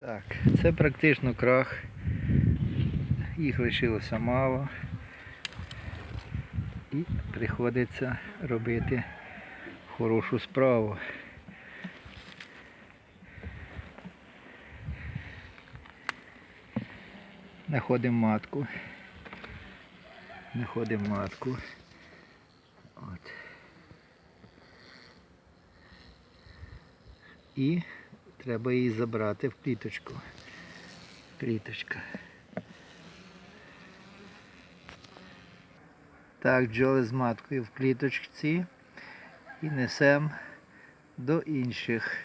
Так, це практично крах. Їх лишилося мало. І приходиться робити хорошу справу. Знаходимо матку. Знаходимо матку. От. І треба її забрати в кліточку. Кліточка. Так, бджоли з маткою в кліточці і несемо до інших,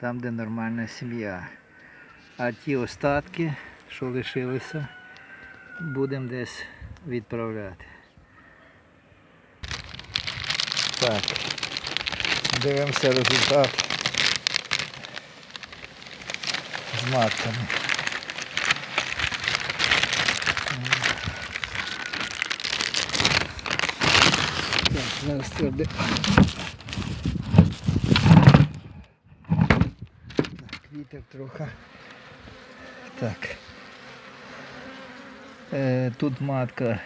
там, де нормальна сім'я. А ті остатки, що лишилися, будемо десь відправляти. Так, дивимося результат з матками. Так, зараз тверде. Так, вітер трохи. Так. Е, тут матка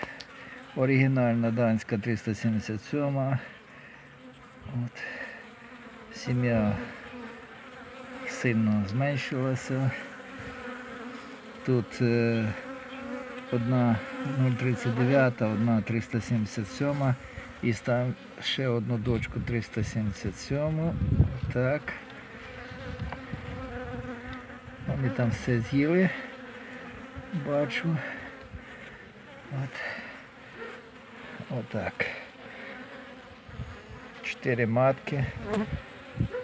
оригінальна данська 377. От. Сім'я сильно зменшилася. Тут е, одна 039, одна 377 і став ще одну дочку 377. Так. Вони там все з'їли. Бачу. От. Отак. Чотири матки.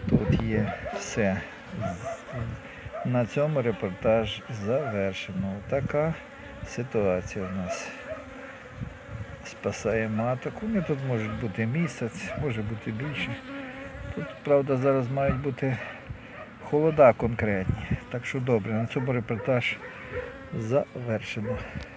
Тут є все. На цьому репортаж завершено. Така ситуація у нас. Спасає маток. Вони тут можуть бути місяць, може бути більше. Тут, правда, зараз мають бути холода конкретні. Так що добре, на цьому репортаж завершено.